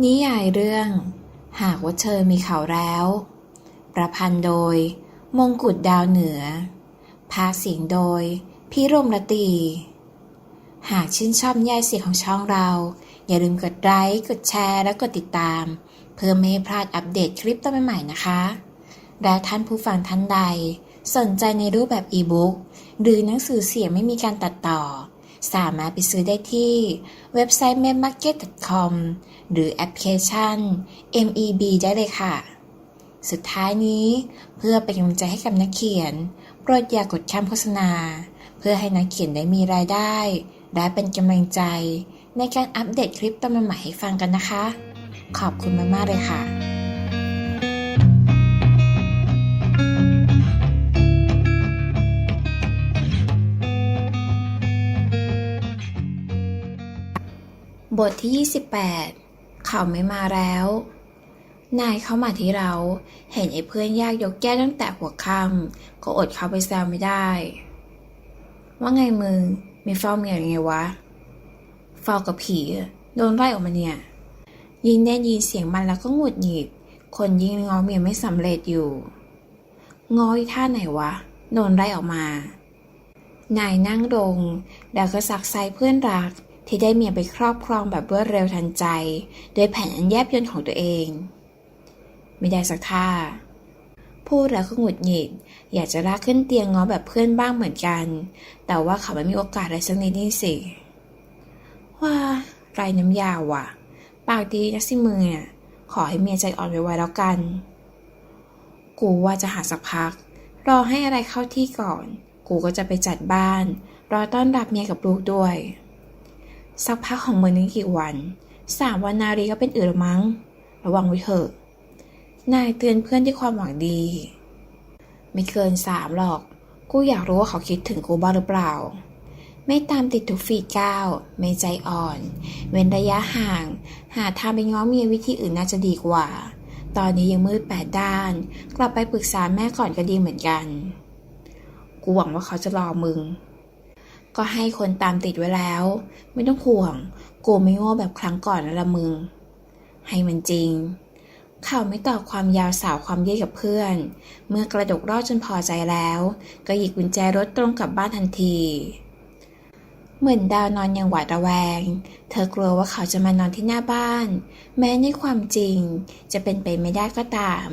นิยายเรื่อง หากว่าเธอมีเขาแล้ว ประพันธ์โดย มงกุฎดาวเหนือ ภาคเสียงโดยพี่รมรตี หากชื่นชอบนิยายเสียงของช่องเรา อย่าลืมกดไลค์ กดแชร์ และกดติดตาม เพื่อไม่ให้พลาดอัปเดตคลิปต่อใหม่ๆนะคะ และท่านผู้ฟังท่านใด สนใจในรูปแบบอีบุ๊กหรือหนังสือเสียงไม่มีการตัดต่อ สามารถไปซื้อได้ที่เว็บไซต์ m e m a r k e t c o m หรือแอปพลิเคชัน MEB ได้เลยค่ะ สุดท้ายนี้เพื่อเป็นกำลังใจให้กับนักเขียน โปรดอย่ากกดข้ามโฆษณา เพื่อให้นักเขียนได้มีรายได้ และเป็นกำลังใจ ในการอัปเดตคลิปตอนใหม่ให้ฟังกันนะคะ ขอบคุณมากๆเลยค่ะ บทที่ 28 เขาไม่มาแล้ว นายเข้ามาที่เรา เห็นไอ้เพื่อนยากยกแก้ตั้งแต่หัวค่ำก็อดเข้าไปแซวไม่ได้ ว่าไงมึงมีเฝ้าเมียหรือไงวะเฝ้ากับผีโดนไล่ออกมาเนี่ย ยิงได้ยินเสียงมันแล้วก็หงุดหงิด คนยิงง้อเมียไม่สำเร็จอยู่ง้ออีท่าไหนวะ โดนไล่ออกมา นายนั่งลงแล้วก็สักไซเพื่อนรัก ที่ได้เมียไปครอบครองแบบรวดเร็วทันใจ โดยแผนอันแยบยลของตัวเอง ไม่ได้สักท่า พูดแล้วก็หงุดหงิด อยากจะลากขึ้นเตียงง้อแบบเพื่อนบ้างเหมือนกัน แต่ว่าเขาไม่มีโอกาสอะไรสักนิดนี่สิ ว่าไรน้ำยาวว่ะ ปากดีนะสิมือเนี่ยขอให้เมียใจอ่อนไวๆแล้วกัน กูว่าจะหาสักพัก รอให้อะไรเข้าที่ก่อน กูก็จะไปจัดบ้าน รอต้อนรับเมียกับลูกด้วย สักพักของมือนึงกี่วันสามวันนารีก็เป็นอื่นมั้ง ระวังไว้เถอะ นายเตือนเพื่อนด้วยความหวังดี ไม่เกินสามหรอก กูอยากรู้ว่าเขาคิดถึงกูบ้างหรือเปล่า ไม่ตามติดทุกฝีก้าว ไม่ใจอ่อน เว้นระยะห่าง หาทางไปง้อเมียวิธีอื่นน่าจะดีกว่า ตอนนี้ยังมืดแปดด้าน กลับไปปรึกษาแม่ก่อนก็ดีเหมือนกัน กูหวังว่าเขาจะรอมึง ก็ให้คนตามติดไว้แล้ว ไม่ต้องห่วง กูไม่โง่แบบครั้งก่อนแล้วละมึง ให้มันจริง เขาไม่ต่อความยาวสาวความเยืดกับเพื่อน เมื่อกระดกรอดจนพอใจแล้ว ก็หยิบกุญแจรถตรงกลับบ้านทันที เหมือนดาวนอนอย่างหวาดระแวง เธอกลัวว่าเขาจะมานอนที่หน้าบ้าน แม้ในความจริงจะเป็นไปไม่ได้ก็ตาม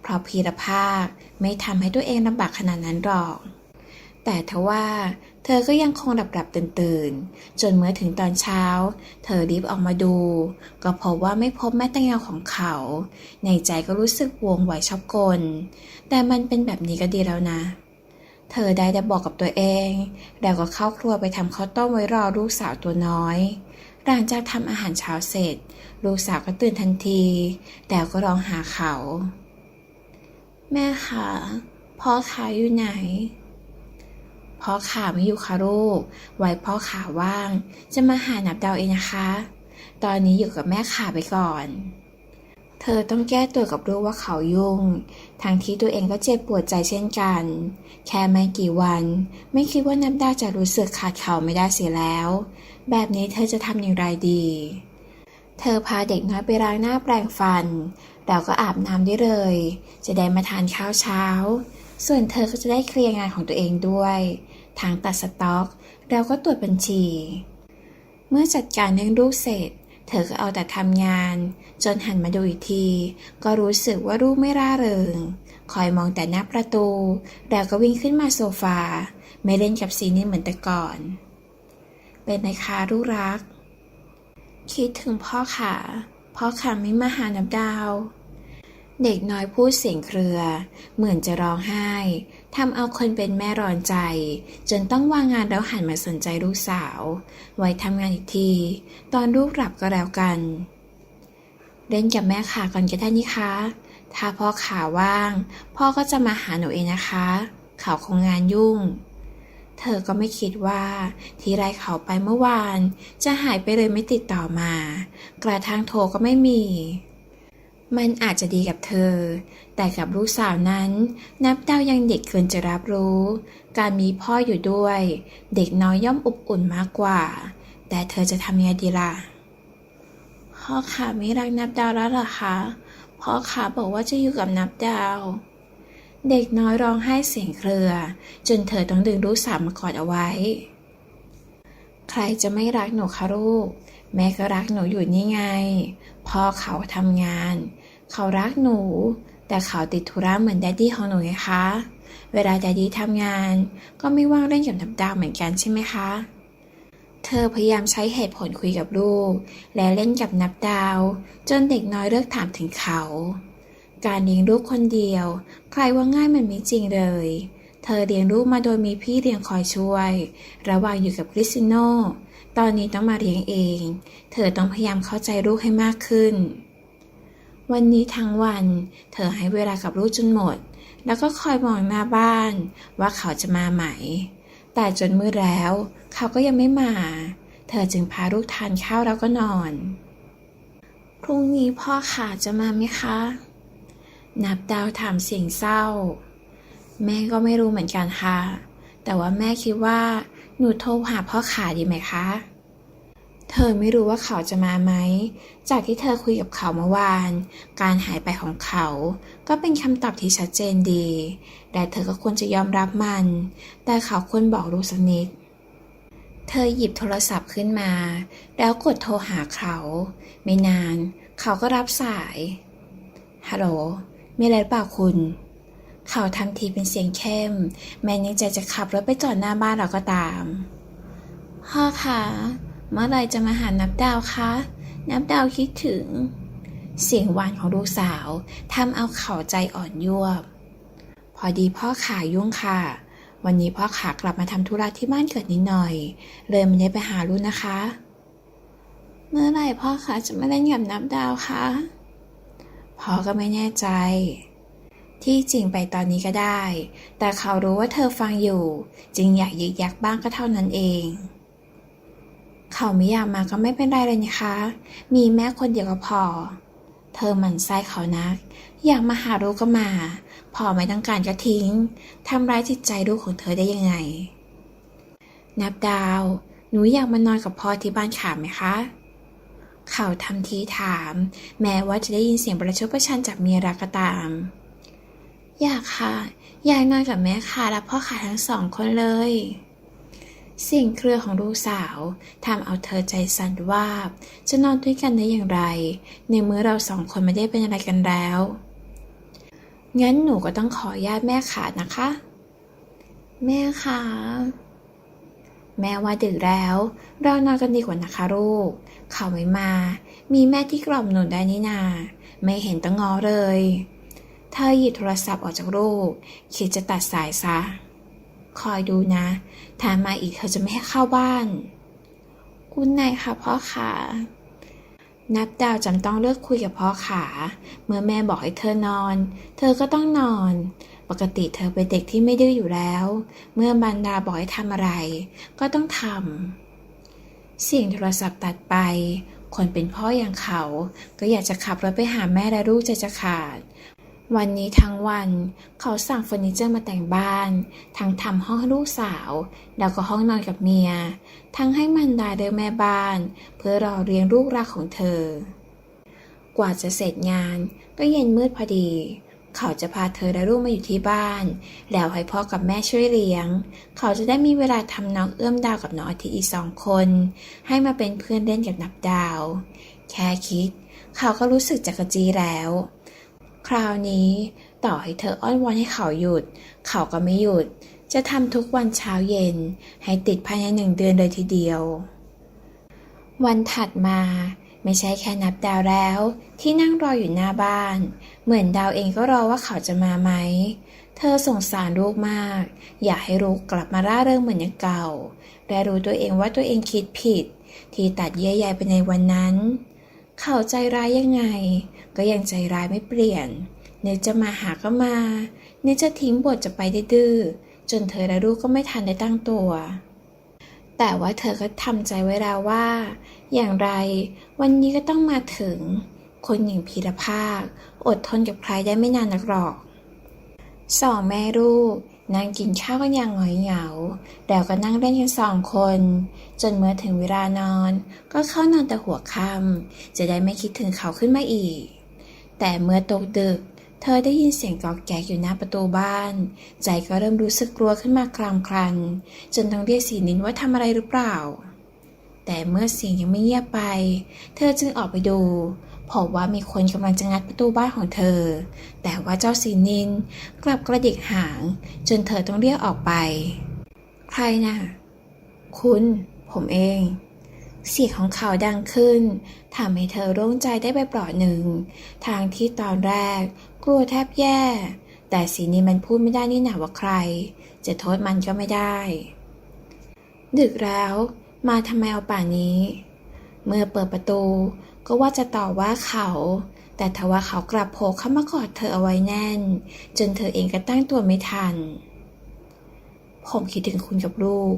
เพราะพีรภาคไม่ทำให้ตัวเองลำบากขนาดนั้นหรอก แต่ทว่าเธอก็ยังคงหลับหลับตื่นตื่นจนเมื่อถึงตอนเช้า เธอรีบออกมาดู ก็พบว่าไม่พบแม้แต่เงาของเขา ในใจก็รู้สึกวงไหวชอบกล แต่มันเป็นแบบนี้ก็ดีแล้วนะ เธอได้แต่บอกกับตัวเอง แล้วก็เข้าครัวไปทำข้าวต้มไว้รอลูกสาวตัวน้อย หลังจากทำอาหารเช้าเสร็จ ลูกสาวก็ตื่นทันที แต่ก็ร้องหาเขา แม่คะพ่อขาอยู่ไหน พ่อขาไม่อยู่ค่ะลูก ไว้พ่อขาว่าง จะมาหานับดาวเองนะคะ ตอนนี้อยู่กับแม่ขาไปก่อน เธอต้องแก้ตัวกับลูกว่าเขายุ่ง ทั้งที่ตัวเองก็เจ็บปวดใจเช่นกัน แค่ไม่กี่วัน ไม่คิดว่านับดาวจะรู้สึกขาดเขาไม่ได้เสียแล้ว แบบนี้เธอจะทำอย่างไรดี เธอพาเด็กน้อยไปล้างหน้าแปรงฟัน แล้วก็อาบน้ำได้เลย จะได้มาทานข้าวเช้าส่วนเธอก็จะได้เคลียร์งานของตัวเองด้วย ทางตัดสต็อกแล้วก็ตรวจบัญชี เมื่อจัดการเรื่องลูกเสร็จ เธอก็เอาแต่ทำงาน จนหันมาดูอีกที ก็รู้สึกว่าลูกไม่ร่าเริง คอยมองแต่หน้าประตู แล้วก็วิ่งขึ้นมาโซฟา ไม่เล่นกับซีนี่เหมือนแต่ก่อน เป็นไงคะลูกรัก คิดถึงพ่อค่ะ พ่อค่ะไม่มาหานับดาวเด็กน้อยพูดเสียงเครือ เหมือนจะร้องไห้ ทำเอาคนเป็นแม่ร้อนใจ จนต้องวางงานแล้วหันมาสนใจลูกสาว ไว้ทำงานอีกที ตอนลูกหลับก็แล้วกัน เล่นกับแม่ขาก่อนก็ได้นี่คะ ถ้าพ่อขาว่าง พ่อก็จะมาหาหนูเองนะคะ เขาคงงานยุ่ง เธอก็ไม่คิดว่า ที่ไล่เขาไปเมื่อวาน จะหายไปเลยไม่ติดต่อมา กระทั่งโทรก็ไม่มี มันอาจจะดีกับเธอ แต่กับลูกสาวนั้น นับดาวยังเด็กเกินจะรับรู้ การมีพ่ออยู่ด้วย เด็กน้อยย่อมอบอุ่นมากกว่า แต่เธอจะทำยังไงดีล่ะ พ่อขาไม่รักนับดาวแล้วหรอคะ พ่อขาบอกว่าจะอยู่กับนับดาว เด็กน้อยร้องไห้เสียงเครือ จนเธอต้องดึงลูกสาวมากอดเอาไว้ ใครจะไม่รักหนูคะลูก แม่ก็รักหนูอยู่นี่ไง พ่อเขาทำงาน เขารักหนู แต่เขาติดธุระเหมือนแดดดี้ของหนูไงคะ เวลาแดดดี้ทำงาน ก็ไม่ว่างเล่นกับนับดาวเหมือนกันใช่ไหมคะ เธอพยายามใช้เหตุผลคุยกับลูก และเล่นกับนับดาว จนเด็กน้อยเลิกถามถึงเขา การเลี้ยงลูกคนเดียว ใครว่าง่ายมันไม่จริงเลย เธอเลี้ยงลูกมาโดยมีพี่เลี้ยงคอยช่วย ระหว่างอยู่กับคริสติโน ตอนนี้ต้องมาเลี้ยงเอง เธอต้องพยายามเข้าใจลูกให้มากขึ้น วันนี้ทั้งวัน เธอให้เวลากับลูกจนหมด แล้วก็คอยมองหน้าบ้าน ว่าเขาจะมาไหม แต่จนมืดแล้ว เขาก็ยังไม่มา เธอจึงพาลูกทานข้าวแล้วก็นอน พรุ่งนี้พ่อขาจะมาไหมคะ นับดาวถามเสียงเศร้า แม่ก็ไม่รู้เหมือนกันค่ะ แต่ว่าแม่คิดว่า หนูโทรหาพ่อขาดีไหมคะ เธอไม่รู้ว่าเขาจะมาไหม จากที่เธอคุยกับเขาเมื่อวาน การหายไปของเขา ก็เป็นคำตอบที่ชัดเจนดี แต่เธอก็ควรจะยอมรับมัน แต่เขาควรบอกลูกสักนิดเธอหยิบโทรศัพท์ขึ้นมา แล้วกดโทรหาเขา ไม่นาน เขาก็รับสาย ฮัลโหล มีอะไรหรือเปล่าคุณ เขาทำทีเป็นเสียงเข้ม แม้ในใจจะขับรถไปจอดหน้าบ้านเราก็ตาม พ่อคะเมื่อไหรจะมาหานับดาวคะนับดาวคิดถึง เสียงหวานของลูกสาวทำเอาเขาใจอ่อนยวบ พอดีพ่อขายุ่งค่ะ วันนี้พ่อขากลับมาทำธุระที่บ้านเกิดนิดหน่อย เลยไม่ได้ไปหาลูกนะคะ เมื่อไหร่พ่อขาจะมาเล่นกับนับดาวคะพ่อก็ไม่แน่ใจ ที่จริงไปตอนนี้ก็ได้ แต่เขารู้ว่าเธอฟังอยู่ จึงอยากยึกยักบ้างก็เท่านั้นเอง เขาไม่อยากมาก็ไม่เป็นไรเลยนะคะ มีแม่คนเดียวก็พอ เธอหมั่นไส้เขานัก อยากมาหาลูกก็มา พอไม่ต้องการก็ทิ้ง ทำร้ายจิตใจลูกของเธอได้ยังไง นับดาว หนูอยากมานอนกับพ่อที่บ้านขามไหมคะเขาทำทีถาม แม้ว่าจะได้ยินเสียงประชดประชันจากเมียรักก็ตาม อยากค่ะ อยากนอนกับแม่ค่ะและพ่อขาทั้งสองคนเลย สิ่งเครือของลูกสาวทำเอาเธอใจสั่นว่าบจะนอนด้วยกันได้อย่างไร ในเมื่อเราสองคนไม่ได้เป็นอะไรกันแล้ว งั้นหนูก็ต้องขอญาตแม่ขานะคะ แม่ขาแม่ว่าดึกแล้ว เรานอนกันดีกว่านะคะลูก เขาไม่มา มีแม่ที่กล่อมหนุนได้นี่นา ไม่เห็นต้องง้อเลย เธอหยิบโทรศัพท์ออกจากลูกคิดจะตัดสายซะ คอยดูนะถ้ามาอีกเธอจะไม่ให้เข้าบ้าน คุณนายค่ะพ่อขานับดาวจำต้องเลือกคุยกับพ่อขา เมื่อแม่บอกให้เธอนอน เธอก็ต้องนอน ปกติเธอเป็นเด็กที่ไม่ดื้ออยู่แล้ว เมื่อบรรดาบอกให้ทำอะไร ก็ต้องทำเสียงโทรศัพท์ตัดไป คนเป็นพ่ออย่างเขา ก็อยากจะขับรถไปหาแม่และลูกใจจะขาด วันนี้ทั้งวัน เขาสั่งเฟอร์นิเจอร์มาแต่งบ้าน ทั้งทำห้องให้ลูกสาว แล้วก็ห้องนอนกับเมีย ทั้งให้มันดาเดินแม่บ้าน เพื่อรอเลี้ยงลูกรักของเธอ กว่าจะเสร็จงานก็เย็นมืดพอดี เขาจะพาเธอและลูกมาอยู่ที่บ้าน แล้วให้พ่อกับแม่ช่วยเลี้ยง เขาจะได้มีเวลาทำน้องเอื้อมดาวกับน้องอาทิตย์อีกสองคน ให้มาเป็นเพื่อนเล่นกับนับดาว แค่คิด เขาก็รู้สึกจักรจีแล้ว คราวนี้ต่อให้เธออ้อนวอนให้เขาหยุด เขาก็ไม่หยุด จะทำทุกวันเช้าเย็น ให้ติดภายในหนึ่งเดือนเลยทีเดียว วันถัดมาไม่ใช่แค่นับดาวแล้ว ที่นั่งรออยู่หน้าบ้าน เหมือนดาวเองก็รอว่าเขาจะมาไหม เธอสงสารลูกมาก อยากให้ลูกกลับมาร่าเริงเหมือนอย่างเก่าและรู้ตัวเองว่าตัวเองคิดผิด ที่ตัดเยื่อใยไปในวันนั้น เขาใจร้ายยังไง ก็ยังใจร้ายไม่เปลี่ยน นึกจะมาหาก็มานึกจะทิ้งบทจะไปดื้อจนเธอและลูกก็ไม่ทันได้ตั้งตัว แต่ว่าเธอก็ทำใจไว้แล้วว่า อย่างไรวันนี้ก็ต้องมาถึง คนอย่างพีรภาค อดทนกับใครได้ไม่นานนักหรอกสองแม่ลูกนั่งกินข้าวกันอย่างหงอยเหงา แล้วก็นั่งเล่นกันสองคน จนเมื่อถึงเวลานอน ก็เข้านอนแต่หัวค่ำจะได้ไม่คิดถึงเขาขึ้นมาอีก แต่เมื่อตกดึก เธอได้ยินเสียงกอกแกกอยู่หน้าประตูบ้าน ใจก็เริ่มรู้สึกกลัวขึ้นมากลางครัน จนต้องเรียกสีนินว่าทำอะไรหรือเปล่า แต่เมื่อเสียงยังไม่เงียบไป เธอจึงออกไปดูพบว่ามีคนกำลังจะงัดประตูบ้านของเธอ แต่ว่าเจ้าสีนินกลับกระดิกหาง จนเธอต้องเรียกออกไป ใครน่ะ คุณ ผมเอง เสียงของเขาดังขึ้นทำให้เธอโล่งใจได้ไปเปลอดหนึ่ง ทางที่ตอนแรก กลัวแทบแย่ แต่สีนี้มันพูดไม่ได้นี่หนาว่าใคร จะโทษมันก็ไม่ได้ ดึกแล้ว มาทำไมเอาป่านนี้ เมื่อเปิดประตูก็ว่าจะต่อว่าเขา แต่ทว่าเขากลับโผล่เข้ามากอดเธอเอาไว้แน่น จนเธอเองก็ตั้งตัวไม่ทัน ผมคิดถึงคุณกับลูก